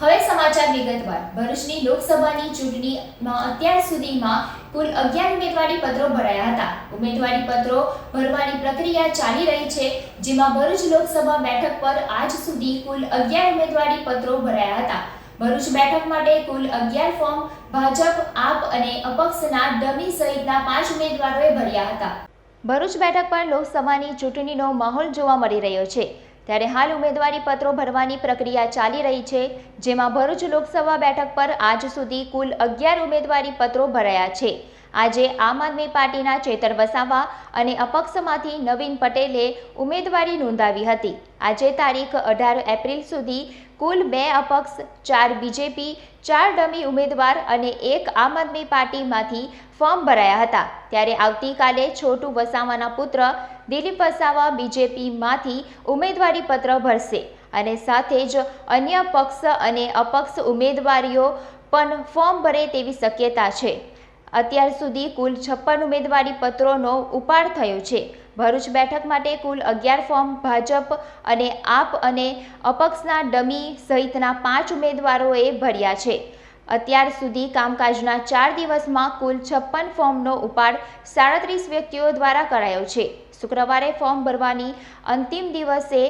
હવે સમાચાર વિગતવાર. ભરૂચની લોકસભાની ચૂંટણીમાં અત્યાર સુધીમાં કુલ અગિયાર ઉમેદવારી પત્રો ભરાયા હતા. ઉમેદવારી પત્રો ભરવાની પ્રક્રિયા ચાલી રહી છે, જેમાં ભરૂચ લોકસભા બેઠક પર આજ સુધી કુલ અગિયાર ઉમેદવારી પત્રો ભરાયા હતા. ભરૂચ બેઠક માટે કુલ અગિયાર ફોર્મ ભાજપ, આપ અને અપક્ષના ડમી સહિતના પાંચ ઉમેદવારોએ ભર્યા હતા. ભરૂચ બેઠક પર લોકસભાની ચૂંટણીનો માહોલ જોવા મળી રહ્યો છે. ત્યારે હાલ ઉમેદવારી પત્રો ભરવાની પ્રક્રિયા ચાલી રહી છે, જેમાં ભરૂચ લોકસભા બેઠક પર આજ સુધી કુલ અગિયાર ઉમેદવારી પત્રો ભરાયા છે. આજે આમ આદમી પાર્ટીના ચેતર વસાવા અને અપક્ષમાંથી નવીન પટેલે ઉમેદવારી નોંધાવી હતી. આજે તારીખ અઢાર એપ્રિલ સુધી કુલ બે અપક્ષ, ચાર બીજેપી, ચાર ડમી ઉમેદવાર અને એક આમ આદમી પાર્ટીમાંથી ફોર્મ ભરાયા હતા. ત્યારે આવતીકાલે છોટુ વસાવાના પુત્ર, દિલીપ વસાવા બીજેપીમાંથી ઉમેદવારી પત્ર ભરશે અને સાથે જ અન્ય પક્ષ અને અપક્ષ ઉમેદવારીઓ પણ ફોર્મ ભરે તેવી શક્યતા છે. અત્યાર સુધી કુલ છપ્પન ઉમેદવારી પત્રોનો ઉપાડ થયો છે. ભરૂચ બેઠક માટે કુલ અગિયાર ફોર્મ ભાજપ અને આપ અને અપક્ષના ડમી સહિતના પાંચ ઉમેદવારોએ ભર્યા છે. અત્યાર સુધી કામકાજના ચાર દિવસમાં કુલ છપ્પન ફોર્મનો ઉપાડ સાડત્રીસ વ્યક્તિઓ દ્વારા કરાયો છે. શુક્રવારે ફોર્મ ભરવાની અંતિમ દિવસે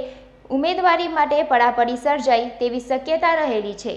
ઉમેદવારી માટે પડાપડી સર્જાય તેવી શક્યતા રહેલી છે.